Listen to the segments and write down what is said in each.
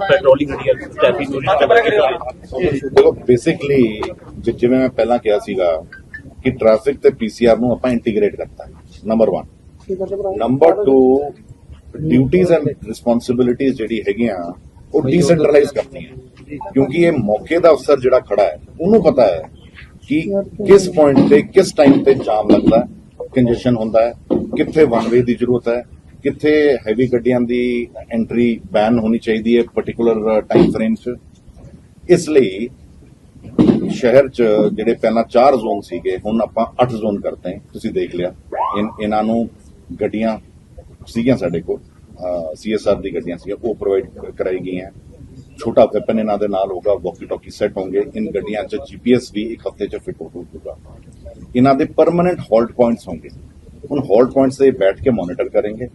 Patrolling ਗੱਡੀਆਂ traffic police cover ਕੀਤੀ ਦੇਖੋ ਬੇਸਿਕਲੀ ਜਿਵੇਂ ਮੈਂ ਪਹਿਲਾਂ ਕਿਹਾ ਸੀਗਾ ਕਿ ਟ੍ਰੈਫਿਕ ਤੇ ਪੀਸੀਆਰ ਨੂੰ ਆਪਾਂ ਇੰਟੀਗ੍ਰੇਟ ਕਰਤਾ। ਨੰਬਰ 1 ਨੰਬਰ 2 ਡਿਊਟੀਆਂ ਐਂਡ ਰਿਸਪੌਂਸਿਬਿਲਿਟੀਆਂ ਜਿਹੜੀ ਹੈਗੀਆਂ ਉਹ ਡੀਸੈਂਟਰਲਾਈਜ਼ ਕਰਤੀਆਂ ਕਿਉਂਕਿ ਇਹ ਮੌਕੇ ਦਾ ਅਫਸਰ ਜਿਹੜਾ ਖੜਾ ਹੈ ਉਹਨੂੰ ਪਤਾ ਹੈ ਕਿ ਕਿਸ ਪੁਆਇੰਟ ਤੇ ਕਿਸ ਟਾਈਮ ਤੇ ਜਾਮ ਲੱਗਦਾ ਹੈ ਕੰਜੈਸ਼ਨ ਹੁੰਦਾ ਹੈ ਕਿੱਥੇ ਵਨ ਵੇ ਦੀ ਜ਼ਰੂਰਤ ਹੈ ਕਿੱਥੇ ਹੈਵੀ ਗੱਡੀਆਂ ਦੀ ਐਂਟਰੀ ਬੈਨ ਹੋਣੀ ਚਾਹੀਦੀ ਹੈ ਪਾਰਟਿਕੂਲਰ ਟਾਈਮ ਫਰੇਮ 'ਚ? ਇਸ ਲਈ ਸ਼ਹਿਰ 'ਚ ਜਿਹੜੇ ਪਹਿਲਾਂ 4 ਜ਼ੋਨ ਸੀਗੇ, ਹੁਣ ਆਪਾਂ 8 ਜ਼ੋਨ ਕਰਤੇ ਤੁਸੀਂ ਦੇਖ ਲਿਆ। ਇਨ- ਇਹਨਾਂ ਨੂੰ ਗੱਡੀਆਂ ਸੀਗੀਆਂ ਸਾਡੇ ਕੋਲ। ਸੀਐਸਆਰ ਦੀ ਗੱਡੀਆਂ ਸੀਗੀਆਂ, ਉਹ ਪ੍ਰੋਵਾਈਡ ਕਰਾਈ ਗਈਆਂ। ਛੋਟਾ ਵੈਪਨ ਇਹਨਾਂ ਦੇ ਨਾਲ ਹੋਗਾ ਵਾਕੀ ਟਾਕੀ ਸੈੱਟ ਹੋਣਗੇ। ਇਨ ਗੱਡੀਆਂ 'ਚ ਜੀਪੀਐਸ ਵੀ ਇੱਕ ਹਫ਼ਤੇ 'ਚ ਫਿਟ ਹੋ ਜਾਊਗਾ। ਇਹਨਾਂ ਦੇ ਪਰਮਨੈਂਟ ਹਾਲਟ ਪੁਆਇੰਟਸ ਹੋਣਗੇ। ਉਨ ਹਾਲਟ ਪੁਆਇੰਟਸ ਤੇ ਬੈਠ ਕੇ ਮੋਨੀਟਰ ਕਰਾਂਗੇ।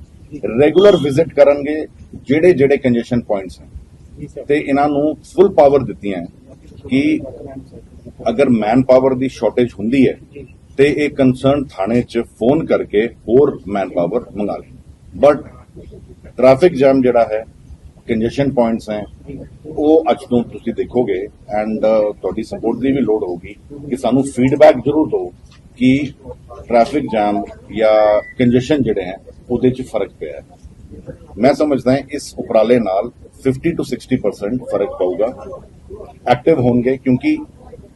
ਰੈਗੂਲਰ ਵਿਜ਼ਿਟ ਕਰਨਗੇ ਜਿਹੜੇ ਜਿਹੜੇ ਕੰਜੈਸ਼ਨ ਪੁਆਇੰਟਸ ਹਨ ਤੇ ਇਹਨਾਂ ਨੂੰ ਫੁੱਲ ਪਾਵਰ ਦਿੱਤੀਆਂ ਹੈ ਕਿ ਅਗਰ ਮੈਨ ਪਾਵਰ ਦੀ ਸ਼ਾਰਟੇਜ ਹੁੰਦੀ ਹੈ ਤੇ ਇਹ ਕੰਸਰਨ ਥਾਣੇ 'ਚ ਫੋਨ ਕਰਕੇ ਹੋਰ ਮੈਨ ਪਾਵਰ ਮੰਗਾ ਲੇ ਬਟ ਟ੍ਰੈਫਿਕ ਜਾਮ ਜਿਹੜਾ ਹੈ ਕੰਜੈਸ਼ਨ ਪੁਆਇੰਟਸ ਹੈ ਉਹ ਅੱਜ ਤੋਂ ਤੁਸੀਂ ਦੇਖੋਗੇ ਐਂਡ ਤੁਹਾਡੀ ਸਪੋਰਟ ਦੀ ਵੀ ਲੋੜ ਹੋਗੀ ਕਿ ਸਾਨੂੰ ਫੀਡਬੈਕ ਜ਼ਰੂਰ ਦਿਓ ਕਿ ਟ੍ਰੈਫਿਕ ਜਾਮ ਜਾਂ ਕੰਜੈਸ਼ਨ ਜਿਹੜੇ ਹੈ ਉਹਦੇ 'ਚ ਫ਼ਰਕ ਪਿਆ ਮੈਂ ਸਮਝਦਾ ਹਾਂ ਇਸ ਉਪਰਾਲੇ ਨਾਲ 50 ਤੋਂ 60% ਫ਼ਰਕ ਪਊਗਾ। ਐਕਟਿਵ ਹੋਣਗੇ ਕਿਉਂਕਿ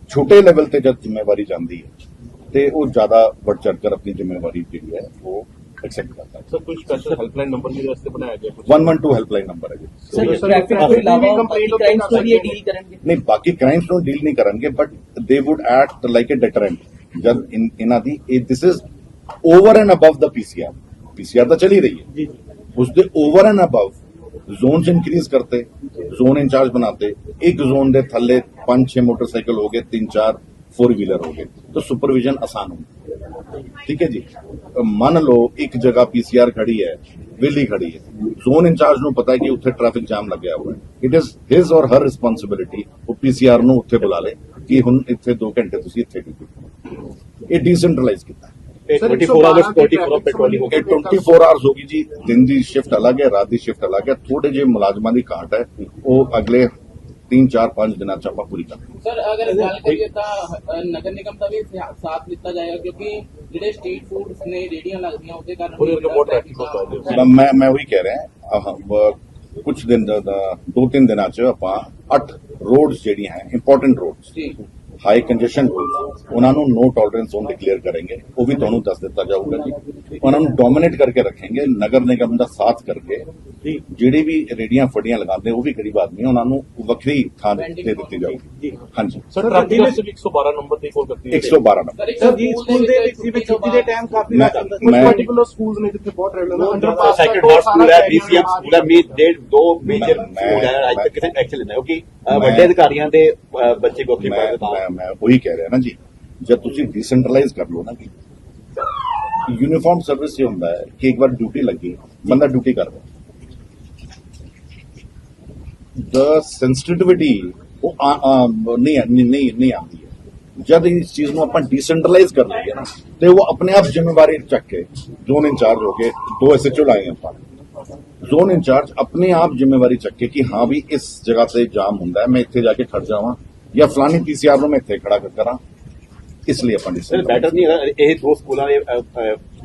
ਛੋਟੇ ਲੈਵਲ ਤੇ ਜਦ ਜ਼ਿੰਮੇਵਾਰੀ ਜਾਂਦੀ ਹੈ ਤੇ ਉਹ ਜ਼ਿਆਦਾ ਵੱਧ ਚੜ ਕਰ ਆਪਣੀ ਜ਼ਿੰਮੇਵਾਰੀ ਜਿਹੜੀ ਹੈ ਉਹ ਐਕਸੈਪਟ ਕਰਦਾ ਹੈ। ਸਰ ਕੋਈ ਸਪੈਸ਼ਲ ਹੈਲਪਲਾਈਨ ਨੰਬਰ ਵੀ ਵਾਸਤੇ ਬਣਾਇਆ ਗਿਆ ਕੁਝ 112 ਹੈਲਪਲਾਈਨ ਨੰਬਰ ਹੈ ਜੀ। ਸਰ ਟ੍ਰੈਫਿਕ ਤੋਂ ਇਲਾਵਾ ਕ੍ਰਾਈਮਸ ਤੋਂ ਵੀ ਇਹ ਡੀਲ ਕਰਨਗੇ। ਨਹੀਂ ਬਾਕੀ ਕ੍ਰਾਈਮਸ ਨੂੰ ਡੀਲ ਨਹੀਂ ਕਰਨਗੇ but they would act like a deterrent ਜਦ ਇਨ- ਇਹਨਾਂ ਦੀ this is over and above the PCR PCR ਤਾਂ ਚੱਲ ਹੀ ਰਹੀ ਹੈ ਉਸ ਦੇ over and above zones increase ਕਰਤੇ ਜ਼ੋਨ ਇੰਚਾਰਜ ਬਣਾਤੇ ਇੱਕ ਜ਼ੋਨ ਦੇ ਥੱਲੇ 5-6 ਮੋਟਰਸਾਈਕਲ ਹੋ ਗਏ 3-4 फोर व्हीलर हो गए तो सुपरविजन आसान हो ठीक है जी ਮੰਨ ਲਓ ਇੱਕ ਜਗ੍ਹਾ ਪੀਸੀਆਰ ਖੜੀ ਹੈ ਵਿਲੀ ਖੜੀ ਹੈ ਜ਼ੋਨ ਇੰਚਾਰਜ ਨੂੰ ਪਤਾ ਹੈ ਕਿ ਉੱਥੇ ਟ੍ਰੈਫਿਕ ਜਾਮ ਲੱਗਿਆ ਹੋਇਆ ਹੈ ਇਟ ਇਜ਼ ਹਿਸ ਔਰ ਹਰ ਰਿਸਪੌਂਸਿਬਿਲਿਟੀ ਉਹ ਪੀਸੀਆਰ ਨੂੰ ਉੱਥੇ ਬੁਲਾ ਲੇ ਕਿ ਹੁਣ ਇੱਥੇ 2 ਘੰਟੇ ਤੁਸੀਂ ਇੱਥੇ ਡਿਊਟੀ ਇਹ ਡੀਸੈਂਟਰਲਾਈਜ਼ ਕੀਤਾ ਹੈ। 24 ਆਵਰਸ 24 ਪੈਟਰੋਲਿੰਗ ਹੋ ਇਹ 24 ਆਵਰਸ ਹੋਗੀ ਜੀ ਦਿਨ ਦੀ ਸ਼ਿਫਟ ਅਲੱਗ ਹੈ ਰਾਤ ਦੀ ਸ਼ਿਫਟ ਅਲੱਗ ਹੈ ਥੋੜੇ ਜਿਹੇ ਮੁਲਾਜ਼ਮਾਂ ਦੀ ਘਾਟ ਹੈ ਉਹ ਅਗਲੇ 3 4 5 ਦਿਨਾਂ ਚ ਆਪਾਂ ਪੂਰੀ ਕਰਾਂਗੇ ਸਰ ਅਗਰ ਗੱਲ ਕਰੀਏ ਤਾਂ ਨਗਰ ਨਿਗਮ ਦਾ ਵੀ ਸਾਥ ਲਿੱਤਾ ਜਾਏਗਾ ਕਿਉਂਕਿ ਜਿਹੜੇ ਸਟਰੀਟ ਫੂਡਸ ਨੇ ਰੇੜੀਆਂ ਲੱਗਦੀਆਂ ਉਹਦੇ ਕਾਰਨ ਉਹਦੇ ਕਰਕੇ ਬਹੁਤ traffic ਹੁੰਦਾ ਹੈ। ਮੈਂ ਮੈਂ- ਉਹੀ ਕਹਿ ਰਿਹਾ ਹਾਂ ਕੁਝ ਦਿਨ ਦਾ- ਦਾ- ਤਿੰਨ ਦਿਨਾਂ ਚ ਆਪਾਂ 8 ਰੋਡਸ ਜਿਹੜੀਆਂ ਹੈ important roads high congestion roads ਉਹਨਾਂ ਨੂੰ ਨੋ ਟੋਲਰੈਂਸ ਜ਼ੋਨ ਡਿਕਲੇਅਰ ਕਰਾਂਗੇ। ਉਹ ਵੀ ਤੁਹਾਨੂੰ ਦੱਸ ਦਿੱਤਾ ਜਾਊਗਾ ਜੀ। ਉਹਨਾਂ ਨੂੰ ਡੋਮਿਨੇਟ ਕਰਕੇ ਰੱਖेंगे ਨਗਰ ਨਿਗਮ ਦਾ ਸਾਥ ਕਰਕੇ। ਜਿਹੜੇ ਵੀ ਰੇੜੀਆਂ ਫੜੀਆਂ ਲਗਾਉਂਦੇ ਉਹ ਵੀ ਗਰੀਬ ਆਦਮੀ ਉਹਨਾਂ ਨੂੰ ਵੱਖਰੀ ਥਾਂ ਦੇ ਦਿੱਤੀ ਜਾਊਗੀ। ਹਾਂਜੀ। ਸਰ ਟ੍ਰੈਫਿਕ ਪੁਲਿਸ ਵੀ 112 ਨੰਬਰ ਤੇ ਕਾਲ ਕਰਤੀ ਹੈ। 112 ਨੰਬਰ। ਸਰ ਜੀ ਸਕੂਲ ਦੇ ਵਿੱਚ ਵੀ ਛੁੱਟੀ ਦੇ ਟਾਈਮ ਕਾਫੀ ਕੁਝ ਮੈਂ- ਪਾਰਟਿਕੂਲਰ ਸਕੂਲਸ ਨੇ ਜਿੱਥੇ ਬਹੁਤ regular underpass second house school ਹੈ ਬੀਸੀਐਮ ਸਕੂਲ ਹੈ ਮੀ ਡੇਢ ਦੋ ਮੇਜਰ ਮੈਂ- ਸਕੂਲ ਹੈ ਅੱਜ ਮੈਂ- ਤੱਕ ਕਿਸੇ ਐਕਸਲ ਲੈਂਦਾ ਕਿਉਂਕਿ ਅ, ਮੈਂ- ਵੱਡੇ ਅਧਿਕਾਰੀਆਂ ਦੇ ਅ, ਬੱਚੇ ਗੋਖੀ ਮੈਂ ਪਾਉਂਦੇ ਤਾਂ। ਮੈਂ ਮੈਂ ਉਹੀ ਕਹਿ ਰਿਹਾ ਨਾ ਜੀ ਜਦ ਤੁਸੀਂ ਡੀਸੈਂਟਰਲਾਈਜ਼ ਕਰ ਲਓ ਨਾ ਕਿ ਯੂਨੀਫਾਰਮ ਸਰਵਿਸ ਇਹ ਹੁੰਦਾ ਹੈ ਕਿ ਇੱਕ ਵਾਰ ਡਿਊਟੀ ਲੱਗੀ ਬੰਦਾ ਡਿਊਟੀ ਕਰਦਾ ਦ ਸੈਂਸਿਟੀਵਿਟੀ ਉਹ ਆ- ਆ- ਨਹੀਂ ਨਹੀਂ ਨਹੀਂ ਨਹੀਂ ਆਉਂਦੀ ਹੈ ਜਦ ਇਸ ਚੀਜ਼ ਨੂੰ ਆਪਾਂ ਡੀਸੈਂਟਰਲਾਈਜ਼ ਕਰ ਲਈਏ ਨਾ ਤੇ ਉਹ ਆਪਣੇ ਆਪ ਜ਼ਿੰਮੇਵਾਰੀ ਚੱਕ ਕੇ ਜ਼ੋਨ ਇੰਚਾਰਜ ਹੋ ਕੇ ਦੋ ਐਸਐਚਓ ਲਾਏ ਆਪਾਂ ਜ਼ੋਨ ਇੰਚਾਰਜ ਆਪਣੇ ਆਪ ਜ਼ਿੰਮੇਵਾਰੀ ਚੱਕੇ ਕਿ ਹਾਂ ਵੀ ਇਸ ਜਗ੍ਹਾ ਤੇ ਜਾਮ ਹੁੰਦਾ ਹੈ ਮੈਂ ਇੱਥੇ ਜਾ ਕੇ ਖੜ ਜਾਵਾਂ ਜਾਂ ਫਲਾਨੀ ਪੀਸੀਆਰ ਨੂੰ ਮੈਂ ਇੱਥੇ ਖੜਾ ਕਰ- ਕਰਾਂ ਇਸ ਲਈ ਆਪਾਂ ਡਿਸਾਈਡ ਬੈਟਰ ਨਹੀਂ ਹੈਗਾ ਇਹ ਦੋ ਸਕੂਲਾਂ ਦੇ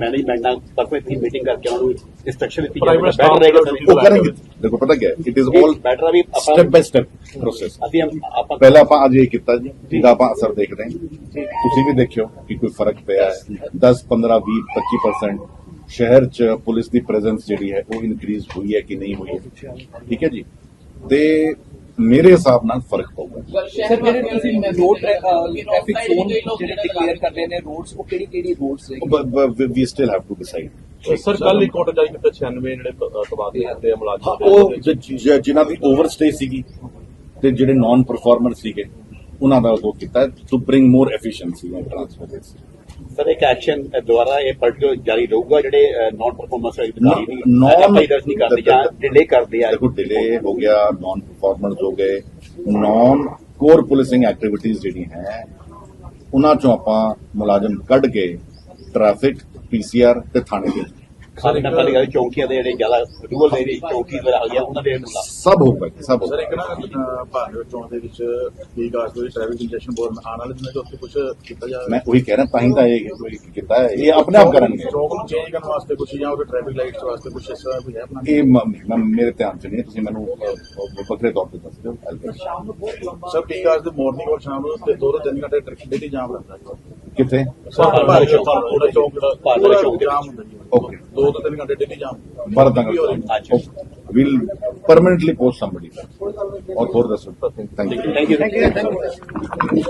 ਮੈਨੇਜਮੈਂਟ ਨਾਲ ਪਰਸੋਂ ਇਤਨੀ ਮੀਟਿੰਗ ਕਰਕੇ ਉਹਨਾਂ ਨੂੰ ਇੰਸਟਰਕਸ਼ਨ ਦਿੱਤੀ ਜਾਵੇ ਬੈਟਰ ਰਹੇਗਾ ਉਹ ਕਰਾਂਗੇ। ਦੇਖੋ ਪਤਾ ਕੀ ਹੈ? ਇਟ ਇਜ਼ ਆਲ ਬੈਟਰ ਆ ਵੀ ਆਪਾਂ ਸਟੈਪ ਬਾਈ ਸਟੈਪ ਪ੍ਰੋਸੈਸ ਅਸੀਂ ਹਮ- ਆਪਾਂ ਪਹਿਲਾਂ ਆਪਾਂ ਅੱਜ ਇਹ ਕੀਤਾ ਜੀ ਜਿਹਦਾ ਆਪਾਂ ਅਸਰ ਦੇਖਦੇ ਹਾਂ। ਤੁਸੀਂ ਵੀ ਦੇਖਿਓ ਕਿ ਕੋਈ ਫ਼ਰਕ ਪਿਆ ਹੈ। 10 15 20 25% ਸ਼ਹਿਰ 'ਚ ਪੁਲਿਸ ਦੀ ਪ੍ਰੈਜ਼ੈਂਸ ਜਿਹੜੀ ਹੈ ਉਹ ਇਨਕਰੀਜ਼ ਹੋਈ ਹੈ ਕਿ ਨਹੀਂ ਹੋਈ ਹੈ। ਠੀਕ ਹੈ ਜੀ? ਤੇ ਮੇਰੇ ਹਿਸਾਬ ਨਾਲ ਫ਼ਰਕ ਪਊਗਾ। ਸਰ ਜਿਹੜੇ ਤੁਸੀਂ ਰੋਡ ਟ੍ਰੈਫਿਕ ਜ਼ੋਨ ਜਿਹੜੇ ਡਿਕਲੇਅਰ ਕਰਦੇ ਨੇ ਰੋਡਸ ਉਹ ਕਿਹੜੀ ਕਿਹੜੀ ਰੋਡਸ ਨੇ? We still have to decide sir ਕੱਲ ਇੱਕ ਆਰਡਰ ਜਾਰੀ ਕੀਤਾ 96 ਜਿਹੜੇ ਤ- ਤਬਾਦਲੇ ਹੁੰਦੇ ਆ ਮੁਲਾਜ਼ਮਾਂ ਉਹ ਜਿਨ੍ਹਾਂ ਦੀ ਓਵਰਸਟੇ ਸੀਗੀ ਤੇ ਜਿਹੜੇ ਨਾਨ ਪਰਫਾਰਮਰ ਸੀਗੇ ਉਹਨਾਂ ਦਾ ਉਹ ਕੀਤਾ to bring more efficiency and transfer sir ਇੱਕ ਐਕਸ਼ਨ ਦੁਆਰਾ ਇਹ ਪਰਟੀਕੂਲਰ ਜਾਰੀ ਰਹੂਗਾ ਜਿਹੜੇ ਨਾਨ ਪਰਫਾਰਮੈਂਸ ਅਧਿਕਾਰੀ ਨਹੀਂ ਐਫਆਈ ਦਰਜ ਨਹੀਂ ਕਰਦੇ ਜਾਂ ਡਿਲੇ ਕਰਦੇ ਆ। ਦੇਖੋ ਡਿਲੇ ਹੋ ਗਿਆ ਨਾਨ ਪਰਫਾਰਮੈਂਸ ਹੋ ਗਏ ਨਾਨ ਕੋਰ ਪੁਲਿਸਿੰਗ ਐਕਟੀਵਿਟੀਜ਼ ਜਿਹੜੀਆਂ ਹੈ ਉਹਨਾਂ ਚੋਂ ਆਪਾਂ ਮੁਲਾਜ਼ਮ ਕੱਢ ਕੇ ਟ੍ਰੈਫਿਕ ਪੀਸੀਆਰ ਤੇ ਥਾਣੇ ਦੇ ਖਾਸ ਕਰ ਗੱਲ ਚੌਂਕੀਆਂ ਦੇ ਜਿਹੜੇ ਜ਼ਿਆਦਾ ਰੂਰਲ ਏਰੀਆ ਚੌਂਕੀ ਵਗੈਰਾ ਆ ਗਿਆ ਉਹਨਾਂ ਦੇ ਮੁੱਲਾ ਸਭ ਹੋਊਗਾ ਜੀ, ਸਭ ਸਰ ਹੋਊਗਾ ਇੱਕ ਨਾ ਅਹ, ਭਾਰਤ ਚੋਣ ਦੇ ਵਿੱਚ ਕੀ ਕਾਸ ਕੋਈ ਟ੍ਰੈਫਿਕ ਇੰਜੈਕਸ਼ਨ ਬੋਰਡ ਆਉਣ ਵਾਲੇ ਦਿਨਾਂ 'ਚ ਉੱਥੇ ਕੁਝ ਕੀਤਾ ਜਾ ਮੈਂ ਉਹੀ ਕਹਿ ਰਿਹਾ ਤਾਂ ਹੀ ਤਾਂ ਇਹ ਕੀਤਾ ਹੈ। ਇਹ ਆਪਣੇ ਆਪ ਕਰਨਗੇ। ਚੌਕ ਨੂੰ ਚੇਂਜ ਕਰਨ ਵਾਸਤੇ ਕੁਝ ਜਾਂ ਉਹਦੇ ਟ੍ਰੈਫਿਕ ਲਾਈਟਸ ਵਾਸਤੇ ਕੁਝ ਇਸ ਤਰ੍ਹਾਂ ਕੋਈ ਹੈ ਆਪਣਾ? ਇਹ ਮ- ਮ- ਮੇਰੇ ਧਿਆਨ ਚ ਨਹੀਂ ਹੈ, ਤੁਸੀਂ ਮੈਨੂੰ ਅ, ਅ, ਵੱਖਰੇ ਤੌਰ ਤੇ ਦੱਸ ਦਿਓ। I'll get it. ਸਰ ਕੀ ਕਾਸ ਦੇ ਮਾਰਨਿੰਗ ਔਰ ਸ਼ਾਮ ਨੂੰ ਤੇ ਦੋ ਤੋਂ ਤਿੰਨ ਘੰਟੇ ਟ੍ਰੈਫਿਕ ਡੇਲੀ ਜਾਮ ਲੱਗਦਾ ਹੈ? ਕਿੱਥੇ? ਸਰ ਭਾਰਤ ਚੌਕ ਪੂਰਾ ਚੌਕ ਜਿਹੜਾ ਭਾਰਤ ਪੂਰਾ ਚੌਕ ਦੇ ਜਾਮ ਹੁੰਦਾ ਜੀ Okay. ਦੋ ਤੋਂ ਤਿੰਨ ਘੰਟੇ ਡੇਲੀ ਜਾਮ। ਭਰਤ ਅੱਛਾ। ਵਿਲ ਪਰਮਨੈਂਟਲੀ ਪੋਸਟ ਸਮਬਡੀ ਔਰ ਹੋਰ ਦੱਸੋ ਥੈਂਕ ਯੂ ਥੈਂਕ ਯੂ